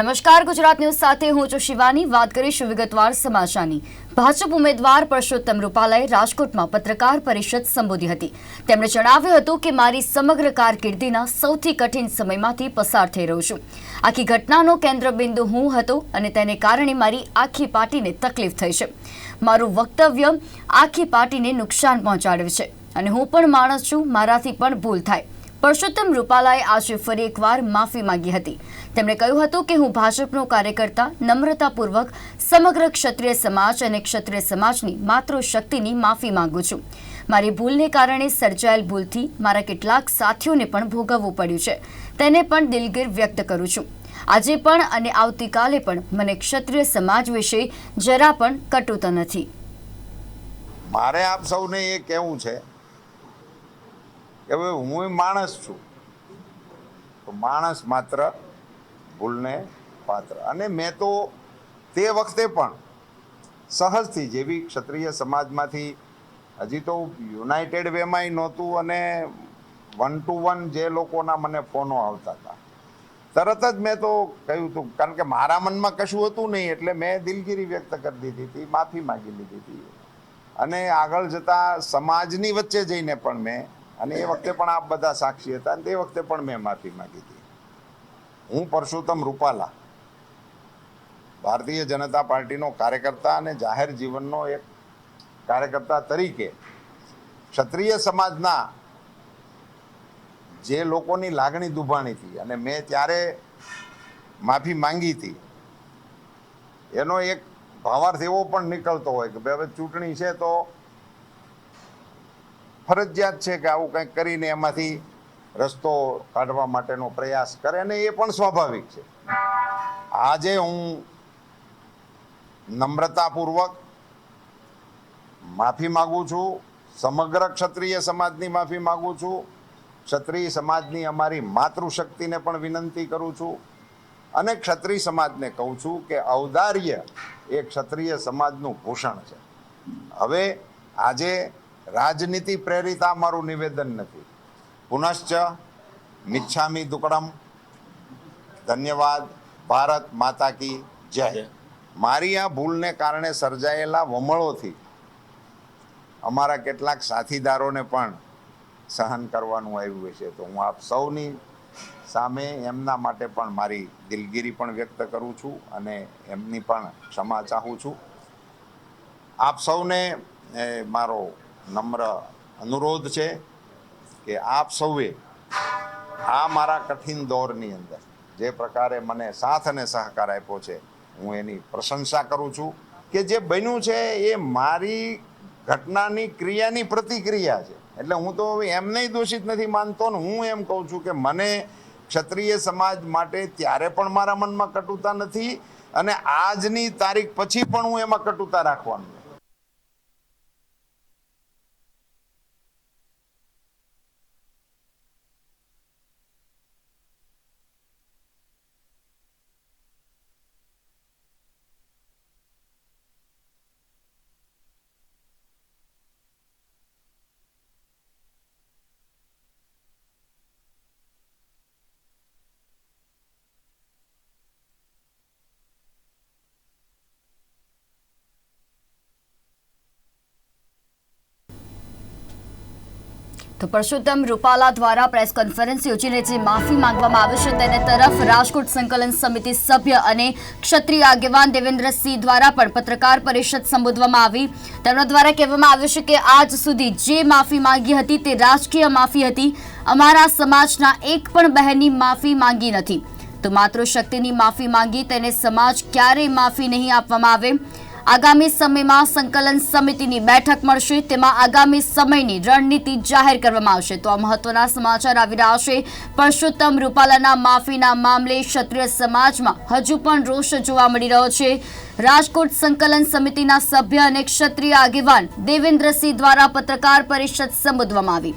નમસ્કાર, ગુજરાત ન્યૂઝ સાથે હું છું શિવાની. વાત કરીશું વિગતવાર સમાચારની. ભાજપ ઉમેદવાર પરસોત્તમ રૂપાલાએ રાજકોટમાં પત્રકાર પરિષદ સંબોધી હતી. તેમણે જણાવ્યું હતું કે, મારી સમગ્ર કારકિર્દીના સૌથી કઠિન સમયમાંથી પસાર થઈ રહ્યો છું. આખી ઘટનાનો કેન્દ્રબિંદુ હું હતો અને તેને કારણે મારી આખી પાર્ટીને તકલીફ થઈ છે. મારું વક્તવ્ય આખી પાર્ટીને નુકસાન પહોંચાડ્યું છે. અને હું પણ માણસ છું, મારાથી પણ ભૂલ થાય. પરસોત્તમ રૂપાલાએ આજે ફરી એકવાર માફી માંગી હતી. તેમણે કહ્યું હતું કે હું ભાજપનો કાર્યકર્તા, નમ્રતાપૂર્વક, સમગ્ર ક્ષત્રિય સમાજ અને ક્ષત્રિય સમાજની માતૃશક્તિની માફી માંગુ છું. મારી ભૂલને કારણે સર્જાયેલ ભૂલથી મારા કેટલાક સાથીઓને પણ ભોગવવું પડ્યું છે. તેને પણ દિલગીર વ્યક્ત કરું છું. આજે પણ અને આવતીકાલે પણ મને ક્ષત્રિય સમાજ વિશે જરા પણ કટુતા નથી. મારે આપ સૌને એ કહેવું છે કે હવે હું માણસ છું. તો માણસ માત્ર ભૂલને પાત્ર. અને મેં તો તે વખતે પણ સહજથી જેવી ક્ષત્રિય સમાજમાંથી હજી તો યુનાઇટેડ વેમાંય નહોતું અને વન ટુ વન જે લોકોના મને ફોનો આવતા હતા. તરત જ મેં તો કહ્યું હતું, કારણ કે મારા મનમાં કશું હતું નહીં એટલે મેં દિલગીરી વ્યક્ત કરી દીધી હતી, માફી માંગી લીધી હતી. અને આગળ જતાં સમાજની વચ્ચે જઈને પણ મેં અને એ વખતે પણ આપ બધા સાક્ષી હતા અને તે વખતે પણ મેં માફી માંગી હતી. હું પરસોત્તમ રૂપાલા, ભારતીય જનતા પાર્ટીનો કાર્યકર્તા અને જાહેર જીવનનો એક કાર્યકર્તા તરીકે ક્ષત્રિય સમાજના જે લોકોની લાગણી દુભાણી હતી અને મેં ત્યારે માફી માંગી હતી, એનો એક ભાવાર્થ એવો પણ નીકળતો હોય કે ભાઈ હવે ચૂંટણી છે તો ફરજિયાત છે કે આવું કંઈક કરીને એમાંથી રસ્તો કાઢવા માટેનો પ્રયાસ કરે અને એ પણ સ્વાભાવિક છે. આજે હું નમ્રતાપૂર્વક માફી માગું છું, સમગ્ર ક્ષત્રિય સમાજની માફી માગું છું, ક્ષત્રિય સમાજની અમારી માતૃશક્તિને પણ વિનંતી કરું છું અને ક્ષત્રિય સમાજને કહું છું કે ઔદાર્ય એ ક્ષત્રિય સમાજનું ભૂષણ છે. હવે આજે રાજનીતિ પ્રેરિત આ મારું નિવેદન નથી. પુનશ્ચ મિચ્છામી દુકડમ. ધન્યવાદ. ભારત માતા કી જય. મારી આ ભૂલને કારણે સર્જાયેલા વમળોથી અમારા કેટલાક સાથીદારોને પણ સહન કરવાનું આવ્યું છે તો હું આપ સૌની સામે એમના માટે પણ મારી દિલગીરી પણ વ્યક્ત કરું છું અને એમની પણ ક્ષમા ચાહું છું. આપ સૌને મારો નમ્ર અનુરોધ છે કે આપ સૌએ આ મારા કઠિન દોરની અંદર જે પ્રકારે મને સાથ અને સહકાર આપ્યો છે, હું એની પ્રશંસા કરું છું કે જે બન્યું છે એ મારી ઘટનાની ક્રિયાની પ્રતિક્રિયા છે. એટલે હું તો એમને દોષિત નથી માનતો ને હું એમ કહું છું કે મને ક્ષત્રિય સમાજ માટે ત્યારે પણ મારા મનમાં કટુતા નથી અને આજની તારીખ પછી પણ હું એમાં કટુતા રાખવાનું નથી. તો પરસોત્તમ રૂપાલા દ્વારા પ્રેસ કોન્ફરન્સ યોજીને જે માફી માંગવામાં આવી છે તેને તરફ રાજકોટ સંકલન સમિતિ સભ્ય અને ક્ષત્રિય આગેવાન દેવેન્દ્રસિંહ દ્વારા પણ પત્રકાર પરિષદ સંબોધવામાં આવી. તેમના દ્વારા કહેવામાં આવ્યું છે કે આજ સુધી જે માફી માંગી હતી તે રાજકીય માફી હતી. અમારા સમાજના એક પણ બહેનની માફી માંગી નથી. તો માતૃશક્તિની માફી માંગી તેને સમાજ ક્યારેય માફી નહીં આપવામાં આવે. આગામી સમયમાં સંકલન સમિતિની બેઠક મળશે. તેમાં આગામી સમયની રણનીતિ જાહેર કરવામાં આવશે. તો આ મહત્વના સમાચાર આવી રહ્યા છે. પરસોત્તમ રૂપાલાના માફીના મામલે ક્ષત્રિય સમાજમાં હજુ પણ રોષ જોવા મળી રહ્યો છે. રાજકોટ સંકલન સમિતિના સભ્ય અને ક્ષત્રિય આગેવાન દેવેન્દ્રસિંહ દ્વારા પત્રકાર પરિષદ સંબોધવામાં આવી.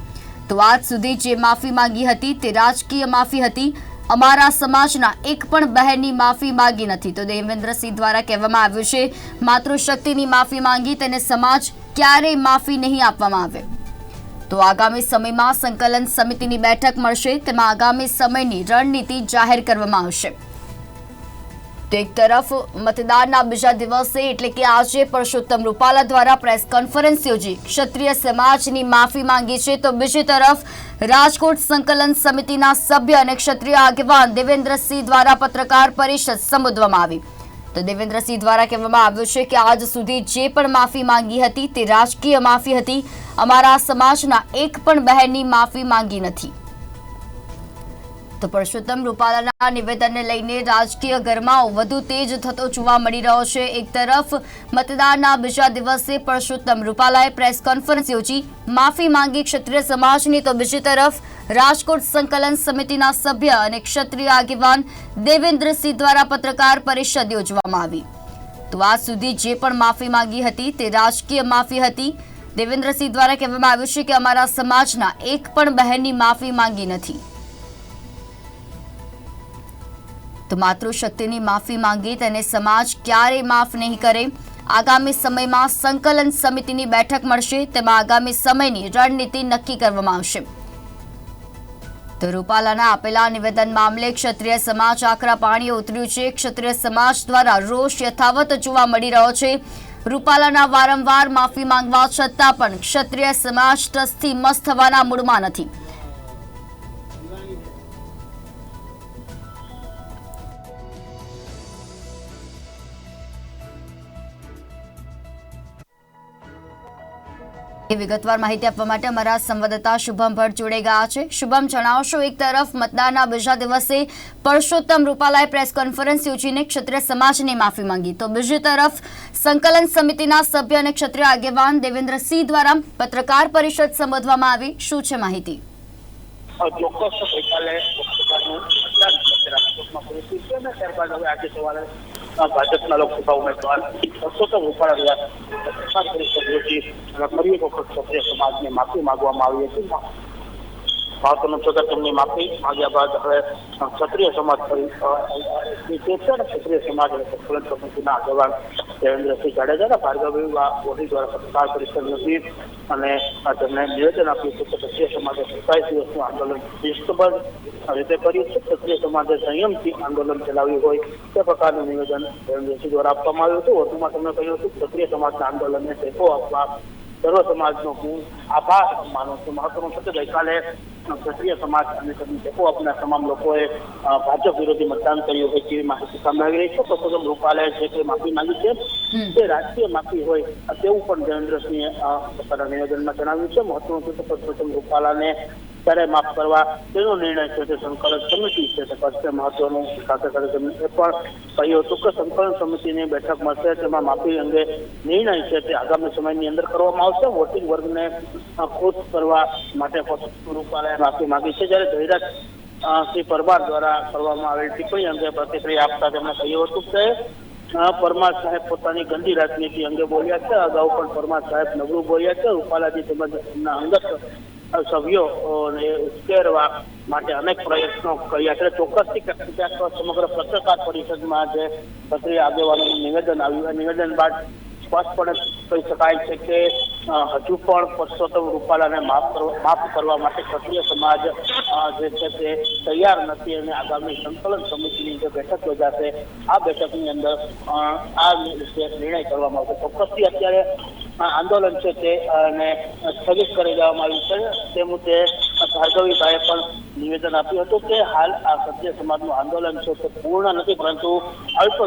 તો આજ સુધી જે માફી માંગી હતી તે રાજકીય માફી હતી. અમારા સમાજના એક પણ બહેનની માફી માંગી નથી. તો દેવેન્દ્રસિંહ દ્વારા કહેવામાં આવ્યું છે, માતૃશક્તિની માફી માંગી, તેને સમાજ ક્યારેય માફી નહીં આપવામાં આવે. તો આગામી સમયમાં સંકલન સમિતિની બેઠક મળશે. તેમાં આગામી સમયની રણનીતિ જાહેર કરવામાં આવશે. તો એક તરફ મતદાનના બીજા દિવસે એટલે કે આજે પરસોત્તમ રૂપાલા દ્વારા પ્રેસ કોન્ફરન્સ યોજી. ક્ષત્રિય સમાજની માફી માંગી છે તો બીજી તરફ રાજકોટ સંકલન સમિતિના સભ્ય અને ક્ષત્રિય આગેવાન દેવેન્દ્રસિંહ દ્વારા પત્રકાર પરિષદ સંબોધવામાં આવી. તો દેવેન્દ્રસિંહ દ્વારા કહેવામાં આવ્યું છે કે આજ સુધી જે પણ માફી માંગી હતી તે રાજકીય માફી હતી. અમારા સમાજના એક પણ બહેનની માફી માંગી નથી. તો પરસોત્તમ રૂપાલાના નિવેદનને લઈને રાજકીય ગરમાઓ વધુ તેજ થતો જોવા મળી રહ્યો છે. એક તરફ મતદાનના બીજા દિવસે પરસોત્તમ રૂપાલાએ પ્રેસ કોન્ફરન્સ યોજી, માફી માંગી ક્ષત્રિય સમાજની, તો બીજી તરફ રાજકોટ સંકલન સમિતિના સભ્ય અને ક્ષત્રિય આગેવાન દેવેન્દ્રસિંહ દ્વારા પત્રકાર પરિષદ યોજવામાં આવી. તો આજ સુધી જે પણ માફી માંગી હતી તે રાજકીય માફી હતી. દેવેન્દ્રસિંહ દ્વારા કહેવામાં આવ્યું છે કે અમારા સમાજના એક પણ બહેનની માફી માંગી નથી. તો માતૃશક્તિની માફી માંગી તેને સમાજ ક્યારેય માફ નહીં કરે. આગામી સમયમાં સંકલન સમિતિની બેઠક મળશે. તેમાં આગામી સમયની રણનીતિ નક્કી કરવામાં આવશે. તો રૂપાલાના આપેલા નિવેદન મામલે ક્ષત્રિય સમાજ આકરા પાણીએ ઉતર્યું છે. ક્ષત્રિય સમાજ દ્વારા રોષ યથાવત જોવા મળી રહ્યો છે. રૂપાલાના વારંવાર માફી માંગવા છતાં પણ ક્ષત્રિય સમાજ ટ્રસ્ટથી મસ્ત થવાના મૂડમાં નથી. એ વિગતવાર માહિતી આપવા માટે અમારા સંવાદદાતા શુભમ ભટ્ટ જોડાઈ ગયા છે. શુભમ, જણાવશો એક તરફ મતદાનના બીજા દિવસે પરસોત્તમ રૂપાલાએ પ્રેસ કોન્ફરન્સ યોજીને ક્ષત્રિય સમાજની માફી માંગી. તો બીજી તરફ સંકલન સમિતિના સભ્ય અને ક્ષત્રિય આગેવાન દેવેન્દ્રસિંહ દ્વારા પત્રકાર પરિષદ સંબોધવામાં આવી. શું છે માહિતી? ચોક્કસ ગઈકાલે રાજકોટમાં પૂરું છે હવે આજે સવારે ભાજપના લોકસભા ઉમેદવાર પરસોત્તમ રૂપાલા દ્વારા પત્રકાર પરિષદ યોજી ફરી વખત ક્ષત્રિય સમાજને માફી માગવામાં આવી હતી મહત્વનું છતાં તેમની માફી માગ્યા બાદ હવે ક્ષત્રિય સમાજ ફરી ક્ષત્રિય સમાજ અને સંકલન સમિતિના આગેવાન દેવેન્દ્રસિંહ જાડેજાના ભાર્ગવી ઓઢી દ્વારા પત્રકાર પરિષદ યોજી અને તેમને નિવેદન આપ્યું છે કે ક્ષત્રિય સમાજે સત્તાવીસ દિવસનું આંદોલન શિસ્તબદ્ધ રીતે કર્યું છે. ક્ષત્રિય સમાજે સંયમથી આંદોલન ચલાવ્યું હોય તે પ્રકારનું નિવેદન દેવેન્દ્રસિંહ દ્વારા આપવામાં આવ્યું હતું. વધુમાં તેમણે કહ્યું હતું, ક્ષત્રિય સમાજના આંદોલનને ટેકો આપવા સર્વ સમાજનો હું આભાર માનું છું. મહત્વનું છે કે ગઈકાલે ક્ષત્રિય સમાજ અને તેમની ટેકો આપનાર તમામ લોકોએ ભાજપ વિરોધી મતદાન કર્યું હોય તેવી માહિતી સામે આવી રહી છે. પરસોત્તમ રૂપાલાએ જે કંઈ માફી માંગી છે તે રાજકીય માફી હોય તેવું પણ દેવેન્દ્રસિંહે પોતાના નિવેદનમાં જણાવ્યું છે. મહત્વનું છે કે પરસોત્તમ રૂપાલાને ત્યારે માફ કરવા તેનો નિર્ણય છે તે સંકલન સમિતિ છે તે કરશે મહત્વનું સાથે સાથે એ પણ કહ્યું હતું કે સંકલન સમિતિની બેઠક મળશે. તેમાં માફી અંગે નિર્ણય છે તે આગામી સમયની અંદર કરવામાં આવશે. વોટિંગ વર્ગને ખુશ કરવા માટે રૂપાલાએ માફી માંગી છે. જ્યારે ધૈરાજ શ્રી પરમાર દ્વારા કરવામાં આવેલ ટિપ્પણી અંગે પ્રતિક્રિયા આપતા તેમણે કહ્યું હતું કે પરમાર સાહેબ પોતાની ગંદી રાજનીતિ અંગે બોલ્યા છે. અગાઉ પણ પરમાર સાહેબ નબળું બોલ્યા છે. રૂપાલાજી તેમજ એમના અંગત સભ્યોને ઉશ્કેરવા માટે અનેક પ્રયત્નો કર્યા છે. ચોક્કસથી ક્યાંક સમગ્ર પત્રકાર પરિષદમાં જે ક્ષત્રિય આગેવાનોનું નિવેદન આવ્યું. એ નિવેદન બાદ સ્પષ્ટપણે કહી શકાય છે કે હજુ પણ પરસોત્તમ રૂપાલાને માફ કરવા માફ કરવા માટે ક્ષત્રિય સમાજ જે છે તે તૈયાર નથી અને આગામી સંકલન સમિતિની જે બેઠક યોજાશે, આ બેઠકની અંદર આ વિશે નિર્ણય કરવામાં આવશે. ચોક્કસથી અત્યારે આ આંદોલન છે તે, અને સ્થગિત કરી દેવામાં આવ્યું છે. તે મુદ્દે ભાર્ગવીભાઈએ પણ નિવેદન આપ્યું હતું કે હાલ આ ક્ષત્રિય સમાજનું આંદોલન છે તે પૂર્ણ નથી, પરંતુ અલ્પ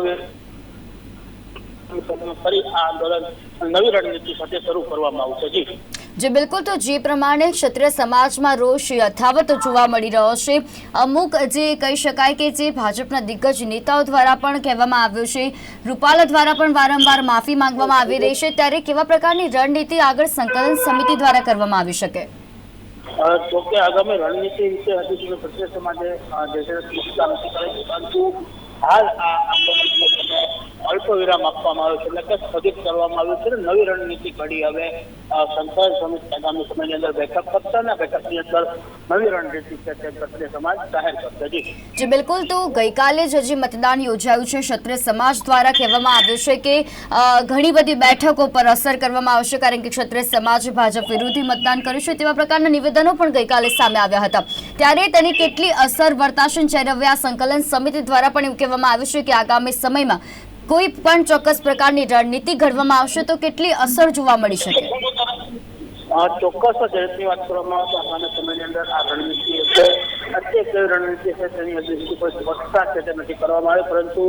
ફરી આ આંદોલન નવી રણનીતિ સાથે શરૂ કરવામાં આવશે. જી. જે બિલકુલ તો જે પ્રમાણે ક્ષત્રિય સમાજમાં રોષ, યથાવત જોવા મળી રહ્યો છે. અમુક જે કહી શકાય કે જે ભાજપના દિગ્ગજ નેતાઓ દ્વારા પણ કહેવામાં આવ્યું છે. રૂપાલા દ્વારા પણ વારંવાર માફી માંગવામાં આવી રહી છે. ત્યારે કેવા પ્રકારની રણનીતિ આગળ સંકલન સમિતિ દ્વારા કરવામાં આવી શકે? જો કે આગામી રણનીતિ વિશે હજુ સુધી ક્ષત્રિય સમાજે છે સ્પષ્ટતા નથી. પરંતુ હાલ આ આંદોલનને તમે અલ્પ વિરામ આપવામાં આવ્યો છે. એટલે કે સ્થગિત કરવામાં આવ્યું છે નવી રણનીતિ ઘડી હવે સંકલન સમિતિ આગામી સમયની અંદર બેઠક કરશે અને બેઠકની અંદર નવી રણનીતિ છે તે ક્ષત્રિય સમાજ જાહેર કરશે. જી. જી, બિલકુલ. તો ગઈકાલે જ હજી મતદાન યોજાયું છે. ક્ષત્રિય સમાજ દ્વારા કહેવામાં આવ્યું છે કે ઘણી બધી બેઠકો પર અસર કરવામાં આવશે કારણ કે ક્ષત્રિય સમાજ ભાજપ વિરોધી મતદાન કર્યું છે તેવા પ્રકારના નિવેદનો પણ ગઈકાલે સામે આવ્યા હતા. ત્યારે તેની કેટલી અસર વર્તાશે આ સંકલન સમિતિ દ્વારા પણ એવું કહેવામાં આવ્યું છે કે આગામી સમયમાં કોઈ પણ ચોક્કસ પ્રકારની રણનીતિ ઘડવામાં આવશે તો કેટલી અસર જોવા મળી શકે? ચોક્કસ ઝડપની વાત કરવામાં આવે તો આગામી સમયની અંદર આ રણનીતિ છે અત્યારે કઈ રણનીતિ છે તેની હજી કોઈ સ્પષ્ટતા છે તે નથી કરવામાં આવે પરંતુ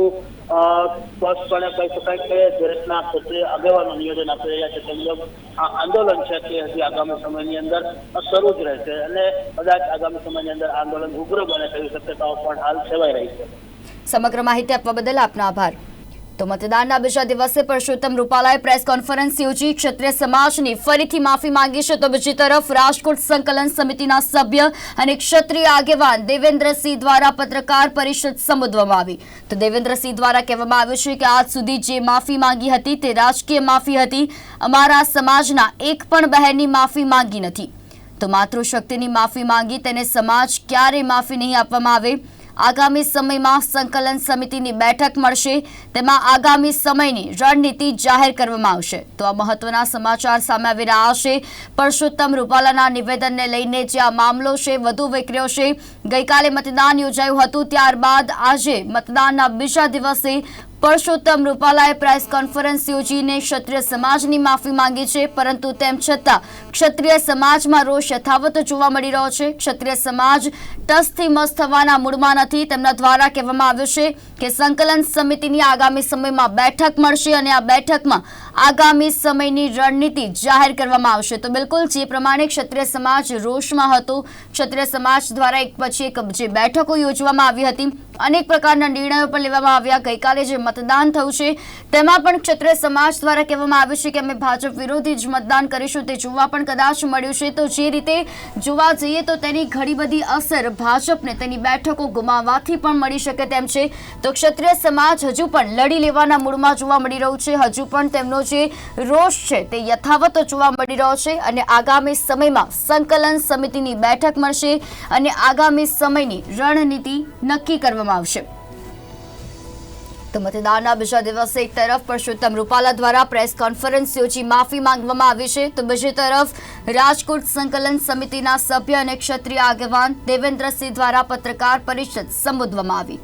સ્પષ્ટપણે કહી શકાય કે ઝડપના ક્ષેત્રે આગેવાનો નિવેદન આપી રહ્યા છે. તે મુજબ આ આંદોલન છે તે હજી આગામી સમયની અંદર શરૂ જ રહેશે અને કદાચ આગામી સમયની અંદર આંદોલન ઉગ્ર બને તેવી શક્યતાઓ પણ હાલ સેવાઈ રહી છે. સમગ્ર માહિતી આપવા બદલ આપનો આભાર. તો મતદાનના બીજા દિવસે પરસોત્તમ રૂપાલાએ પ્રેસ કોન્ફરન્સ યોજી. ક્ષત્રિય સમાજની ફરીથી માફી માંગી છે. તો બીજી તરફ રાજકોટ સંકલન સમિતિના સભ્ય અને ક્ષત્રિય આગેવાન દેવેન્દ્રસિંહ દ્વારા પત્રકાર પરિષદ સંબોધવામાં આવી. તો દેવેન્દ્રસિંહ દ્વારા કહેવામાં આવ્યું છે કે આજ સુધી જે માફી માંગી હતી તે રાજકીય માફી હતી. અમારા સમાજના એક પણ બહેનની માફી માંગી નથી. તો માતૃશક્તિની માફી માંગી તેને સમાજ ક્યારે માફી નહીં આપવામાં આવે? આગામી સમયમાં સંકલન સમિતિની બેઠક મળશે. તેમાં આગામી સમયની રણનીતિ જાહેર કરવામાં આવશે. તો આ મહત્વના સમાચાર સામે આવી રહ્યા છે. પરસોત્તમ રૂપાલાના નિવેદનને લઈને જે આ મામલો છે, વધુ વિકર્યો છે. ગઈકાલે મતદાન યોજાયું હતું. ત્યારબાદ આજે મતદાનના બીજા દિવસે પરસોત્તમ રૂપાલાએ પ્રેસ કોન્ફરન્સ યોજીને ક્ષત્રિય સમાજની માફી માંગી છે, પરંતુ તેમ છતાં ક્ષત્રિય સમાજમાં રોષ યથાવત જોવા મળી રહ્યો છે. ક્ષત્રિય સમાજ ટસથી મસ્ત થવાના મૂળમાં નથી. તેમના દ્વારા કહેવામાં આવ્યું છે કે સંકલન સમિતિની આગામી સમયમાં બેઠક મળશે અને આ બેઠકમાં આગામી સમયની રણનીતિ જાહેર કરવામાં આવશે. તો બિલકુલ જે પ્રમાણે ક્ષત્રિય સમાજ રોષમાં હતો, ક્ષત્રિય સમાજ દ્વારા એક પછી એક જે બેઠકો યોજવામાં આવી હતી, અનેક પ્રકારના નિર્ણયો પણ લેવામાં આવ્યા. ગઈકાલે જે મતદાન થયું છે. તેમાં પણ ક્ષત્રિય સમાજ દ્વારા કહેવામાં આવ્યું છે કે અમે ભાજપ વિરોધી જ મતદાન કરીશું. તે જોવા પણ કદાચ મળ્યું છે. તો જે રીતે જોવા જઈએ તો તેની ઘણી બધી અસર ભાજપને તેની બેઠકો ગુમાવવાથી પણ મળી શકે તેમ છે. તો ક્ષત્રિય સમાજ હજુ પણ લડી લેવાના મૂળમાં જોવા મળી રહ્યું છે. હજુ પણ તેમનો જે રોષ છે તે યથાવત જોવા મળી રહ્યો છે અને આગામી સમયમાં સંકલન સમિતિની બેઠક મળશે અને આગામી સમયની રણનીતિ નક્કી કરવામાં આવશે. તો મતદાનના બીજા દિવસે એક તરફ પરસોત્તમ રૂપાલા દ્વારા પ્રેસ કોન્ફરન્સ યોજી માફી માંગવામાં આવી છે, તો બીજી તરફ રાજકોટ સંકલન સમિતિના સભ્ય અને ક્ષત્રિય આગેવાન દેવેન્દ્રસિંહ દ્વારા પત્રકાર પરિષદ સંબોધવામાં આવી.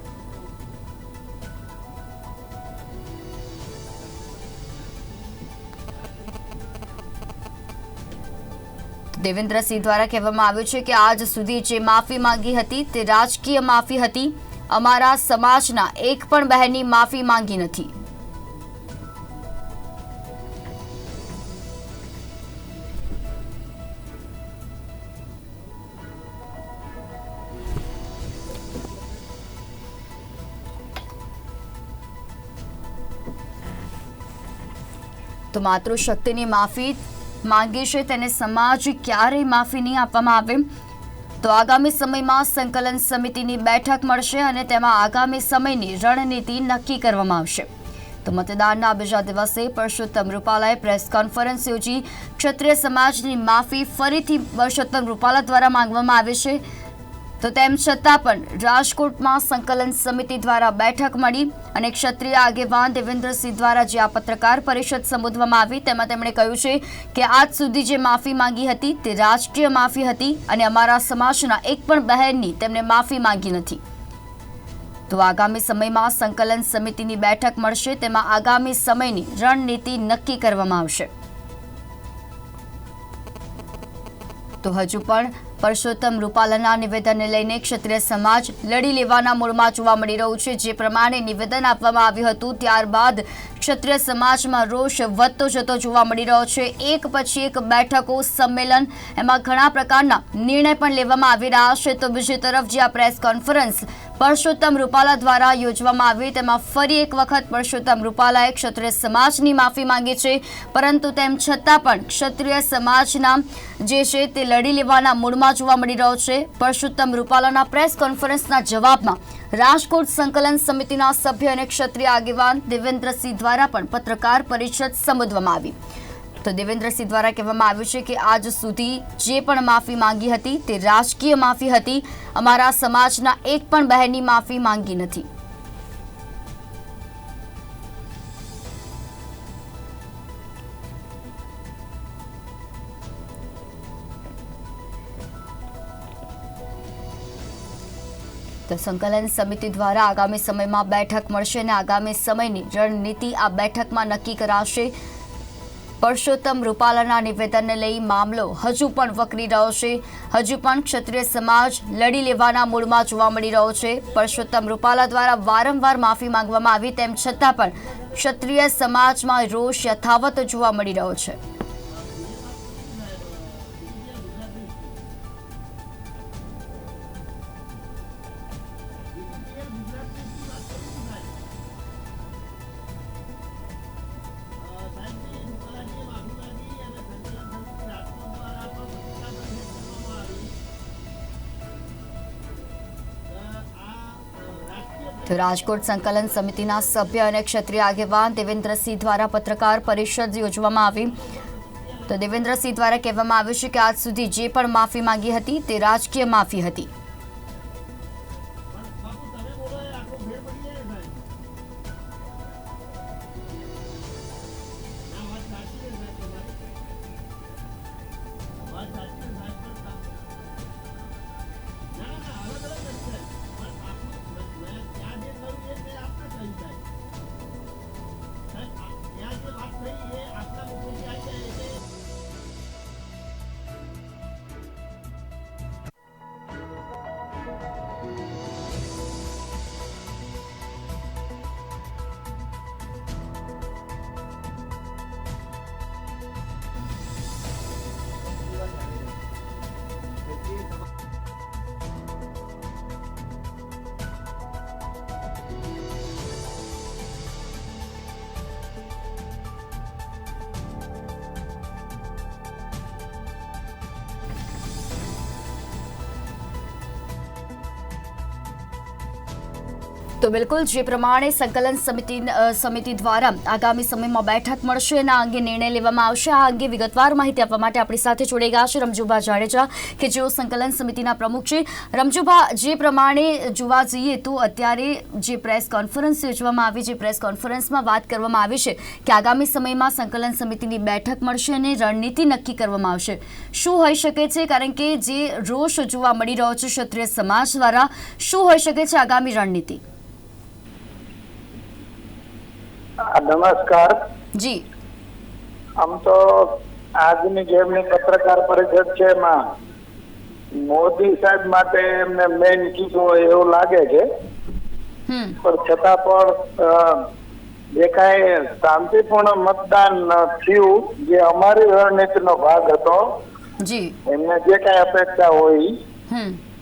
દેવેન્દ્રસિંહ દ્વારા કહેવામાં આવ્યું છે કે આજ સુધી જે માફી માંગી હતી તે રાજકીય માફી હતી. અમારા સમાજના એક પણ બહેનની માફી માંગી નથી. તો માતૃશક્તિની માફી માંગી છે, તેને સમાજ ક્યારેય માફી નહીં આપવામાં આવે. તો આગામી સમયમાં સંકલન સમિતિની બેઠક મળશે અને તેમાં આગામી સમયની રણનીતિ નક્કી કરવામાં આવશે. તો મતદાનના બીજા દિવસે પરસોત્તમ રૂપાલાએ પ્રેસ કોન્ફરન્સ યોજી ક્ષત્રિય સમાજની માફી ફરીથી પરસોત્તમ રૂપાલા દ્વારા માંગવામાં આવી છે. તો તેમ છતાં પણ રાજકોટમાં સંકલન સમિતિ દ્વારા બેઠક મળી અને ક્ષત્રિય આગેવાન દેવેન્દ્રસિંહ દ્વારા જે આ પત્રકાર પરિષદ સંબોધવામાં આવી, તેમાં તેમણે કહ્યું છે કે આજ સુધી જે માફી માંગી હતી તે રાજકીય માફી હતી અને અમારા સમાજના એક પણ બહેનની તેમને માફી માંગી નથી. તો આગામી સમયમાં સંકલન સમિતિની બેઠક મળશે, તેમાં આગામી સમયની રણનીતિ નક્કી કરવામાં આવશે. તો હજુ પણ પરસોત્તમ રૂપાલાના નિવેદનને લઈને ક્ષત્રિય સમાજ લડી લેવાના મૂળમાં જોવા મળી રહ્યું છે. જે પ્રમાણે નિવેદન આપવામાં આવ્યું હતું, ત્યારબાદ ક્ષત્રિય સમાજમાં રોષ વધતો જતો જોવા મળી રહ્યો છે. એક પછી એક બેઠકો, સંમેલન, એમાં ઘણા પ્રકારના નિર્ણય પણ લેવામાં આવી રહ્યા છે. તો બીજી તરફ જે આ પ્રેસ કોન્ફરન્સ પરસોત્તમ રૂપાલા દ્વારા યોજવામાં આવી. તેમાં ફરી એક વખત પરસોત્તમ રૂપાલાએ ક્ષત્રિય સમાજની માફી માંગી છે. પરંતુ તેમ છતાં પણ ક્ષત્રિય સમાજના જે છે તે લડી લેવાના મૂડમાં જોવા મળી રહ્યો છે. પરસોત્તમ રૂપાલાના પ્રેસ કોન્ફરન્સના જવાબમાં રાજકોટ સંકલન સમિતિના સભ્ય અને ક્ષત્રિય આગેવાન દેવેન્દ્રસિંહ દ્વારા પણ પત્રકાર પરિષદ સંબોધવામાં આવી. તો દેવેન્દ્રસિંહ દ્વારા કહેવામાં આવ્યું છે કે આજ સુધી જે પણ માફી માંગી હતી તે રાજકીય માફી હતી. અમારા સમાજના એક પણ બહેનની માફી માંગી નથી. તો સંકલન સમિતિ દ્વારા આગામી સમયમાં બેઠક મળશે અને આગામી સમયની રણનીતિ આ બેઠકમાં નક્કી કરાશે. પરસોત્તમ રૂપાલાના નિવેદનને લઈ મામલો હજુ પણ વકરી રહ્યો છે. હજુ પણ ક્ષત્રિય સમાજ લડી લેવાના મૂડમાં જોવા મળી રહ્યો છે. પરસોત્તમ રૂપાલા દ્વારા વારંવાર માફી માંગવામાં આવી તેમ છતાં પણ ક્ષત્રિય સમાજમાં રોષ યથાવત જોવા મળી રહ્યો છે. તો રાજકોટ સંકલન સમિતિના સભ્ય અને ક્ષત્રિય આગેવાન દેવેન્દ્રસિંહ દ્વારા પત્રકાર પરિષદ યોજવામાં આવી. તો દેવેન્દ્રસિંહ દ્વારા કહેવામાં આવ્યું છે કે આજ સુધી જે પણ માફી માંગી હતી તે રાજકીય માફી હતી. તો બિલકુલ, જે પ્રમાણે સંકલન સમિતિ સમિતિ દ્વારા આગામી સમયમાં બેઠક મળશે અને અંગે નિર્ણય લેવામાં આવશે. આ અંગે વિગતવાર માહિતી આપવા માટે આપણી સાથે જોડાઈ ગયા છે રમજુભા જાડેજા, કે જેઓ સંકલન સમિતિના પ્રમુખ છે. રમજુભા, જે પ્રમાણે જોવા જઈએ તો અત્યારે જે પ્રેસ કોન્ફરન્સ યોજવામાં આવી, જે પ્રેસ કોન્ફરન્સમાં વાત કરવામાં આવી છે કે આગામી સમયમાં સંકલન સમિતિની બેઠક મળશે અને રણનીતિ નક્કી કરવામાં આવશે. શું હોઈ શકે છે? કારણ કે જે રોષ જોવા મળી રહ્યો છે ક્ષત્રિય સમાજ દ્વારા, શું હોઈ શકે છે આગામી રણનીતિ આ નમસ્કાર. જી. આમ તો આજની જે એમની પત્રકાર પરિષદ છે એમાં મોદી સાહેબ માટે એમને મેઇન કીધું હોય એવું લાગે છે. પણ છતાં પણ જે કાંઈ શાંતિપૂર્ણ મતદાન થયું જે અમારી રણનીતિનો ભાગ હતો એમને જે કાંઈ અપેક્ષા હોય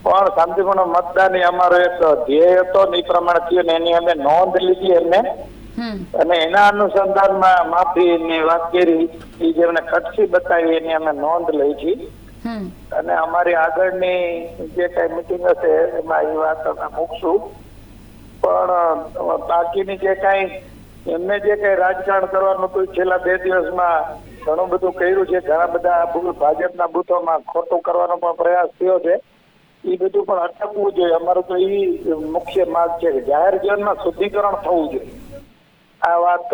પણ શાંતિપૂર્ણ મતદાન એ અમારો એક ધ્યેય હતો ને એ પ્રમાણે થયું ને એની અમે નોંધ લીધી એમને. અને એના અનુસંધાનમાં માફીની વાત કરી એ જેમને ખટસી બતાવી એની અમે નોંધ લઈ છે. અને અમારી આગળની જે કઈ મિટિંગ હશે એમાં એ વાત અમે મૂકશું. પણ બાકીની જે કઈ એમને જે કઈ રાજકારણ કરવાનું હતું છેલ્લા બે દિવસમાં ઘણું બધું કર્યું છે. ઘણા બધા ભાજપના બૂથોમાં ખોટું કરવાનો પણ પ્રયાસ થયો છે. એ બધું પણ અટકવું જોઈએ. અમારું તો એ મુખ્ય માર્ગ છે કે જાહેર જીવનમાં શુદ્ધિકરણ થવું જોઈએ. આ વાત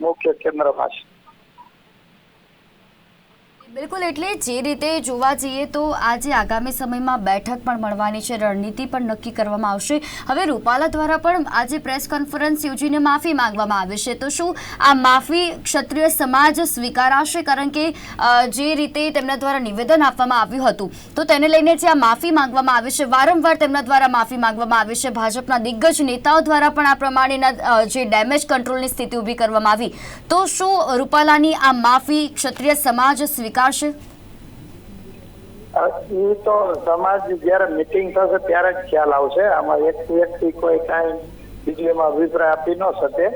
મુખ્ય કેન્દ્રમાં છે. બિલકુલ, એટલે જે રીતે જોવા જઈએ તો આજે આગામી સમયમાં બેઠક પણ મળવાની છે. રણનીતિ પણ નક્કી કરવામાં આવશે. હવે રૂપાલા દ્વારા પણ આજે પ્રેસ કોન્ફરન્સ યોજીને માફી માંગવામાં આવી છે. તો શું આ માફી ક્ષત્રિય સમાજ સ્વીકારાશે? કારણ કે જે રીતે તેમના દ્વારા નિવેદન આપવામાં આવ્યું હતું, તો તેને લઈને જે આ માફી માંગવામાં આવી છે, વારંવાર તેમના દ્વારા માફી માંગવામાં આવી છે. ભાજપના દિગ્ગજ નેતાઓ દ્વારા પણ આ પ્રમાણેના જે ડેમેજ કંટ્રોલની સ્થિતિ ઊભી કરવામાં આવી. તો શું રૂપાલાની આ માફી ક્ષત્રિય સમાજ સ્વીકારશે એ તો સમાજ જયારે મિટિંગ થશે ત્યારે જ ખ્યાલ આવશે. આમાં એક વ્યક્તિ કોઈ કાંઈ બીજું એમાં અભિપ્રાય આપી ન શકે.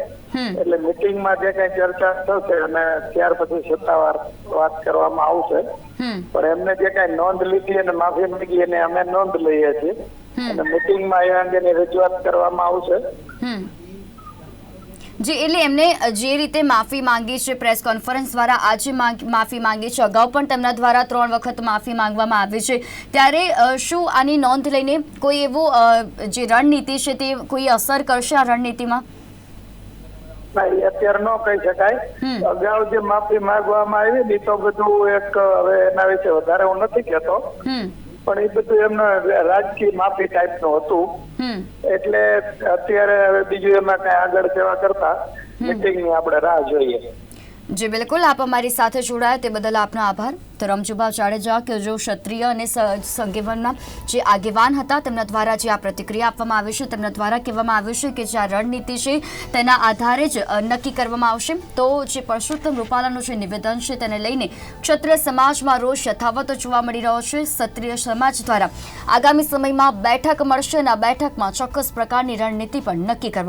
એટલે મિટિંગમાં જે કઈ ચર્ચા થશે અને ત્યાર પછી સત્તાવાર વાત કરવામાં આવશે. પણ એમને જે કઈ નોંધ લીધી અને માફી માંગી એને અમે નોંધ લઈએ છીએ. અને મિટિંગમાં એ અંગેની રજૂઆત કરવામાં આવશે. જી એટલે એમને જે રીતે માફી માંગી છે પ્રેસ કોન્ફરન્સ દ્વારા આજે માફી માંગી છે. અગાઉ પણ તેમના દ્વારા ત્રણ વખત માફી માંગવામાં આવી છે. ત્યારે શું આની નોંધ લઈને કોઈ એવો જે રણનીતિ છે તે કોઈ અસર કરશે આ રણનીતિમાં? અત્યારે ન કહી શકાય. અગાઉ જે માફી માંગવામાં આવી ને તો બધું એક હવે એના વિશે વધારે હું નથી કહેતો. પણ એ બધું એમનો રાજકીય માફી ટાઈપનું હતું. એટલે અત્યારે હવે બીજું એમાં કઈ આગળ સેવા કરતા મિટિંગની આપણે રાહ જોઈએ. જી, બિલકુલ. આપ અમારી સાથે જોડાયા તે બદલ આપનો આભાર. તો રમજુભા જાડેજા, કે જો ક્ષત્રિય અને સંગીવનના જે આગેવાન હતા, તેમના દ્વારા જે આ પ્રતિક્રિયા આપવામાં આવી છે, તેમના દ્વારા કહેવામાં આવ્યું છે કે જે આ રણનીતિ છે, તેના આધારે જ નક્કી કરવામાં આવશે. તો જે પરસોત્તમ રૂપાલાનું જે નિવેદન છે, તેને લઈને ક્ષત્રિય સમાજમાં રોષ યથાવત જોવા મળી રહ્યો છે. ક્ષત્રિય સમાજ દ્વારા આગામી સમયમાં બેઠક મળશે અને આ બેઠકમાં ચોક્કસ પ્રકારની રણનીતિ પણ નક્કી કરવામાં